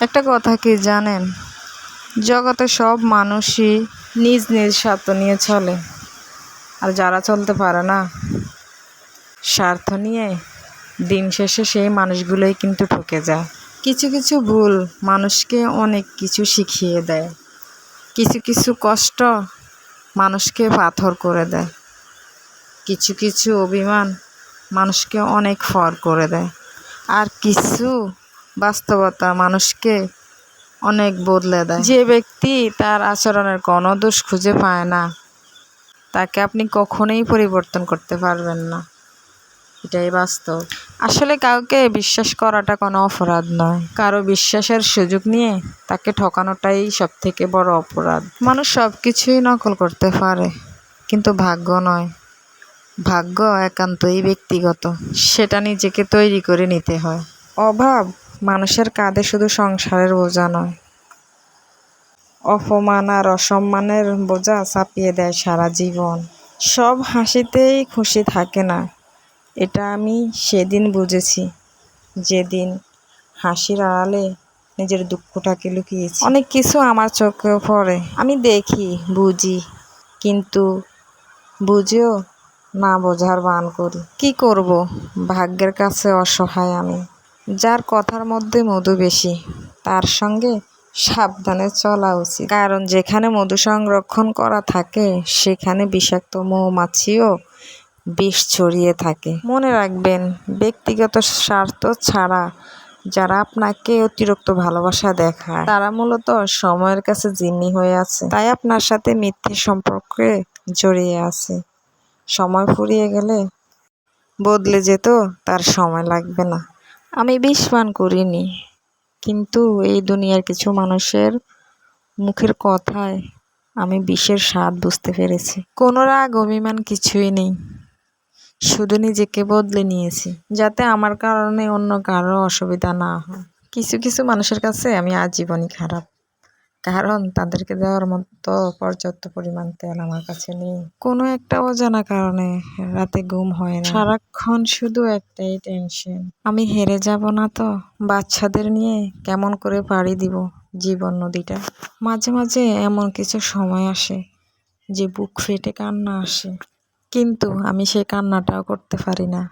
একটা কথা কি জানেন? জগতে সব মানুষই নিজ নিজ স্বার্থ নিয়ে চলে। আর যারা চলতে পারে না, স্বার্থ নিয়ে দিন শেষে সেই মানুষগুলোই কিন্তু ঠকে যায়। কিছু কিছু ভুল মানুষকে অনেক কিছু শিখিয়ে দেয়। কিছু কিছু কষ্ট মানুষকে পাথর করে দেয়। কিছু কিছু অভিমান মানুষকে অনেক ফর করে দেয়। আর কিছু বাস্তবতা মানুষকে অনেক বদলে দেয়। যে ব্যক্তি তার আচরণের কোনো দোষ খুঁজে পায় না তাকে আপনি কখনোই পরিবর্তন করতে পারবেন না। এটাই বাস্তব। আসলে কাউকে বিশ্বাস করাটা কোনো অপরাধ নয়। কারও বিশ্বাসের সুযোগ নিয়ে তাকে ঠকানোটাই সব থেকে বড় অপরাধ। মানুষ সব কিছুই নকল করতে পারে কিন্তু ভাগ্য নয়। ভাগ্য একান্তই ব্যক্তিগত। সেটা নিজেকে তৈরি করে নিতে হয়। অভাব মানুষের কাঁধে শুধু সংসারের বোঝা নয়। অপমান আর অসম্মানের বোঝা চাপিয়ে দেয় সারা জীবন। সব হাসিতেই খুশি থাকে না। এটা আমি সেদিন বুঝেছি। যেদিন হাসির আড়ালে নিজের দুঃখটাকে লুকিয়েছি। অনেক কিছু আমার চোখে পড়ে। আমি দেখি, বুঝি, কিন্তু বুঝেও না বোঝার বান করি। কি করব? ভাগ্যের কাছে অসহায় আমি। যার কথার মধ্যে মধু বেশি, তার সঙ্গে সাবধানে চলা উচিত। কারণ যেখানে মধু সংরক্ষণ করা থাকে, সেখানে বিষাক্ত মৌমাছিও বিষ ছড়িয়ে থাকে। মনে রাখবেন, ব্যক্তিগত স্বার্থ ছাড়া যারা আপনাকে অতিরিক্ত ভালোবাসা দেখায়, তারা মূলত সময়ের কাছে জিম্মি হয়ে আছে। তাই আপনার সাথে মিথ্যে সম্পর্কে জড়িয়ে আছে। সময় ফুরিয়ে গেলে বদলে যেত তার সময় লাগবে না। আমি বিষ পান করিনি, কিন্তু এই দুনিয়ার কিছু মানুষের মুখের কথায় আমি বিষের স্বাদ বুঝতে পেরেছি। কোনো রাগ অভিমান কিছুই নেই, শুধু নিজেকে বদলে নিয়েছি, যাতে আমার কারণে অন্য কারও অসুবিধা না হয়। কিছু কিছু মানুষের কাছে আমি আজীবনই খারাপ। কারণ তাদেরকে দেওয়ার মতো পর্যাপ্ত পরিমাণ তেল আমার কাছে নেই। কোনো একটা অজানা কারণে রাতে ঘুম হয় না। সারাক্ষণ শুধু একটাই টেনশন আমি হেরে যাব না তো? বাচ্চাদের নিয়ে কেমন করে পাড়ি দিব জীবন নদীটা? মাঝে মাঝে এমন কিছু সময় আসে যে বুক ফেটে কান্না আসে। কিন্তু আমি সেই কান্নাটাও করতে পারি না।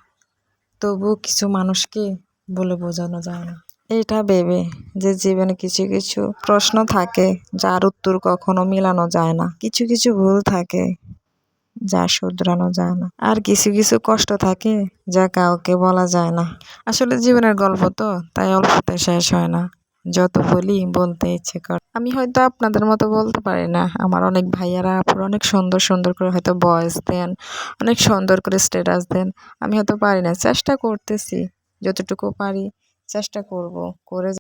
তবু কিছু মানুষকে বলে বোঝানো যায় না। এটা ভেবে যে জীবনে কিছু কিছু প্রশ্ন থাকে, যার উত্তর কখনো মিলানো যায় না। কিছু কিছু ভুল থাকে, যা শুধরানো যায় না। আর কিছু কিছু কষ্ট থাকে, যা কাউকে বলা যায় না। আসলে জীবনের গল্প তো, তাই অল্পতে শেষ হয় না। যত বলি, বলতে ইচ্ছে কর। আমি হয়তো আপনাদের মতো বলতে পারি না। আমার অনেক ভাইয়ারা, আপুর অনেক সুন্দর সুন্দর করে হয়তো ভয়েস দেন, অনেক সুন্দর করে স্ট্যাটাস দেন। আমি হয়তো পারি না। চেষ্টা করতেছি, যতটুকু পারি। চেষ্টা করব করে